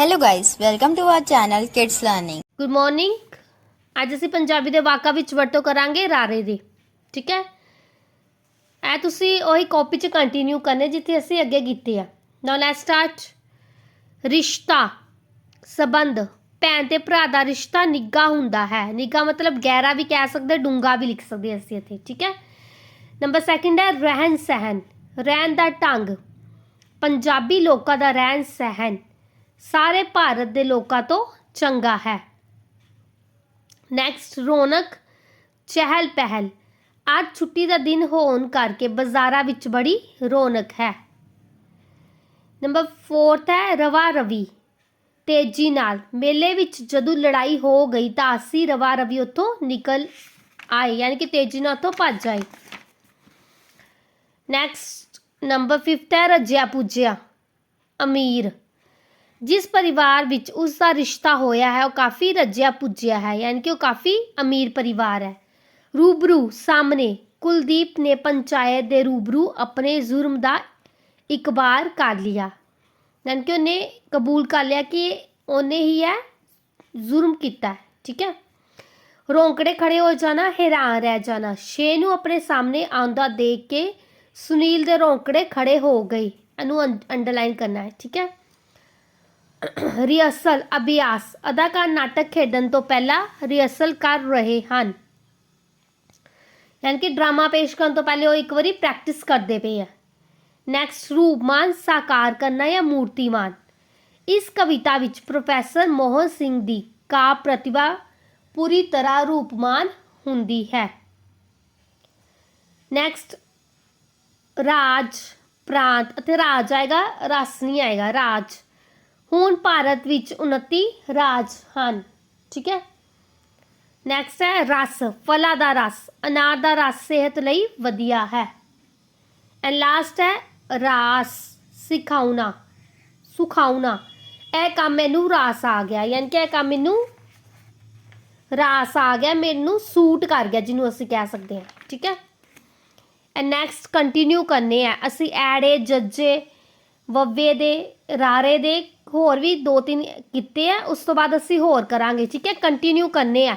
Hello guys, welcome to our channel kids learning good morning ਅੱਜ ਅਸੀਂ ਪੰਜਾਬੀ ਦੇ ਵਾਕਾਂ ਵਿੱਚ ਵਰਤੋਂ ਕਰਾਂਗੇ ਰਾਰੇ ਦੀ ਠੀਕ ਹੈ? ਇਹ ਤੁਸੀਂ ਉਹੀ ਕਾਪੀ 'ਚ ਕੰਟੀਨਿਊ ਕਰਨੇ ਜਿੱਥੇ ਅਸੀਂ ਅੱਗੇ ਕੀਤੇ ਆ। ਨਾਓ ਲੈਟਸ ਸਟਾਰਟ ਰਿਸ਼ਤਾ ਸਬੰਧ ਭੈਣ ਤੇ ਭਰਾ ਦਾ ਰਿਸ਼ਤਾ ਨਿੱਘਾ ਹੁੰਦਾ ਹੈ। ਨਿੱਘਾ ਮਤਲਬ ਗਹਿਰਾ ਵੀ ਕਹਿ ਸਕਦੇ ਡੂੰਗਾ ਵੀ ਲਿਖ ਸਕਦੇ ਅਸੀਂ ਇੱਥੇ ਠੀਕ ਹੈ? ਨੰਬਰ ਸੈਕਿੰਡ ਹੈ ਰਹਿਣ ਸਹਿਣ ਰਹਿਣ ਦਾ ਢੰਗ। ਪੰਜਾਬੀ ਲੋਕਾਂ ਦਾ ਰਹਿਣ ਸਹਿਣ ਸਾਰੇ ਭਾਰਤ ਦੇ ਲੋਕਾਂ ਤੋਂ ਚੰਗਾ ਹੈ। ਨੈਕਸਟ ਰੌਣਕ ਚਹਿਲ ਪਹਿਲ ਅੱਜ ਛੁੱਟੀ ਦਾ ਦਿਨ ਹੋਣ ਕਰਕੇ ਬਾਜ਼ਾਰਾਂ ਵਿੱਚ ਬੜੀ ਰੌਣਕ ਹੈ। ਨੰਬਰ 4 ਹੈ ਰਵਾ ਰਵੀ ਤੇਜ਼ੀ ਨਾਲ। ਮੇਲੇ ਵਿੱਚ ਜਦੋਂ ਲੜਾਈ ਹੋ ਗਈ ਤਾਂ ਅਸੀਂ ਰਵਾ ਰਵੀ ਉੱਥੋਂ ਨਿਕਲ ਆਏ, ਯਾਨੀ ਕਿ ਤੇਜ਼ੀ ਨਾਲ ਉੱਥੋਂ ਭੱਜ ਆਏ। ਨੈਕਸਟ ਨੰਬਰ 5 ਹੈ ਰੱਜਿਆ ਪੁੱਜਿਆ ਅਮੀਰ। ਜਿਸ ਪਰਿਵਾਰ ਵਿੱਚ ਉਸ ਦਾ ਰਿਸ਼ਤਾ ਹੋਇਆ ਹੈ, ਉਹ ਕਾਫੀ ਰੱਜਿਆ ਪੁੱਜਿਆ ਹੈ, ਯਾਨੀ ਕਿ ਉਹ ਕਾਫੀ ਅਮੀਰ ਪਰਿਵਾਰ ਹੈ। ਰੂਬਰੂ ਸਾਹਮਣੇ ਕੁਲਦੀਪ ਨੇ ਪੰਚਾਇਤ ਦੇ ਰੂਬਰੂ ਆਪਣੇ ਜ਼ੁਰਮ ਦਾ ਇਕਬਾਰ ਕਰ ਲਿਆ। ਯਾਨੀ ਕਿ ਉਹਨੇ ਕਬੂਲ ਕਰ ਲਿਆ ਕਿ ਉਹਨੇ ਹੀ ਹੈ ਜ਼ੁਰਮ ਕੀਤਾ, ਠੀਕ ਹੈ? ਰੋਂਕੜੇ ਖੜੇ ਹੋ ਜਾਣਾ, ਹੈਰਾਨ ਰਹਿ ਜਾਣਾ। ਸ਼ੇ ਨੂੰ ਆਪਣੇ ਸਾਹਮਣੇ ਆਉਂਦਾ ਦੇਖ ਕੇ ਸੁਨੀਲ ਦੇ ਰੋਂਕੜੇ ਖੜੇ ਹੋ ਗਏ। ਇਹਨੂੰ ਅੰਡਰਲਾਈਨ ਕਰਨਾ ਹੈ, ਠੀਕ ਹੈ? ਰਿਹਰਸਲ ਅਭਿਆਸ, ਅਦਾਕਾਰ ਨਾਟਕ ਖੇਡਣ ਤੋਂ ਪਹਿਲਾਂ ਰਿਹਰਸਲ ਕਰ ਰਹੇ ਹਨ। ਯਾਨੀ ਕਿ ਡਰਾਮਾ ਪੇਸ਼ ਕਰਨ ਤੋਂ ਪਹਿਲੇ ਉਹ ਇੱਕ ਵਾਰੀ ਪ੍ਰੈਕਟਿਸ ਕਰਦੇ ਪਏ ਆ। ਨੈਕਸਟ ਰੂਪਮਾਨ ਸਾਕਾਰ ਕਰਨਾ ਜਾਂ ਮੂਰਤੀਮਾਨ। ਇਸ ਕਵਿਤਾ ਵਿੱਚ ਪ੍ਰੋਫੈਸਰ ਮੋਹਨ ਸਿੰਘ ਦੀ ਕਾ ਪ੍ਰਤਿਭਾ ਪੂਰੀ ਤਰ੍ਹਾਂ ਰੂਪਮਾਨ ਹੁੰਦੀ ਹੈ। ਨੈਕਸਟ ਰਾਜ, ਪ੍ਰਾਂਤ ਅਤੇ ਰਾਜ ਆਏਗਾ ਰਸ ਨਹੀਂ ਆਏਗਾ, ਰਾਜ। ਹੁਣ ਭਾਰਤ ਵਿੱਚ 29 ਰਾਜ ਹਨ, ਠੀਕ ਹੈ? ਨੈਕਸਟ ਹੈ ਰਸ, ਫਲਾਂ ਦਾ ਰਸ, ਅਨਾਰ ਦਾ ਰਸ ਸਿਹਤ ਲਈ ਵਧੀਆ ਹੈ। ਐਂਡ ਲਾਸਟ ਹੈ ਰਾਸ, ਸਿਖਾਉਣਾ, ਸੁਖਾਉਣਾ। ਇਹ ਕੰਮ ਮੈਨੂੰ ਰਾਸ ਆ ਗਿਆ, ਯਾਨੀ ਕਿ ਇਹ ਕੰਮ ਮੈਨੂੰ ਰਾਸ ਆ ਗਿਆ, ਮੈਨੂੰ ਸੂਟ ਕਰ ਗਿਆ, ਜਿਹਨੂੰ ਅਸੀਂ ਕਹਿ ਸਕਦੇ ਹਾਂ, ਠੀਕ ਹੈ? ਐਂਡ ਨੈਕਸਟ ਕੰਟੀਨਿਊ ਕਰਨੇ ਆ, ਅਸੀਂ ਐੜੇ, ਜੱਜੇ ਵੱਵੇ ਦੇ, ਰਾਰੇ ਦੇ ਹੋਰ ਵੀ ਦੋ ਤਿੰਨ ਕੀਤੇ ਆ, ਉਸ ਤੋਂ ਬਾਅਦ ਅਸੀਂ ਹੋਰ ਕਰਾਂਗੇ, ਠੀਕ ਹੈ? ਕੰਟੀਨਿਊ ਕਰਨੇ ਆ।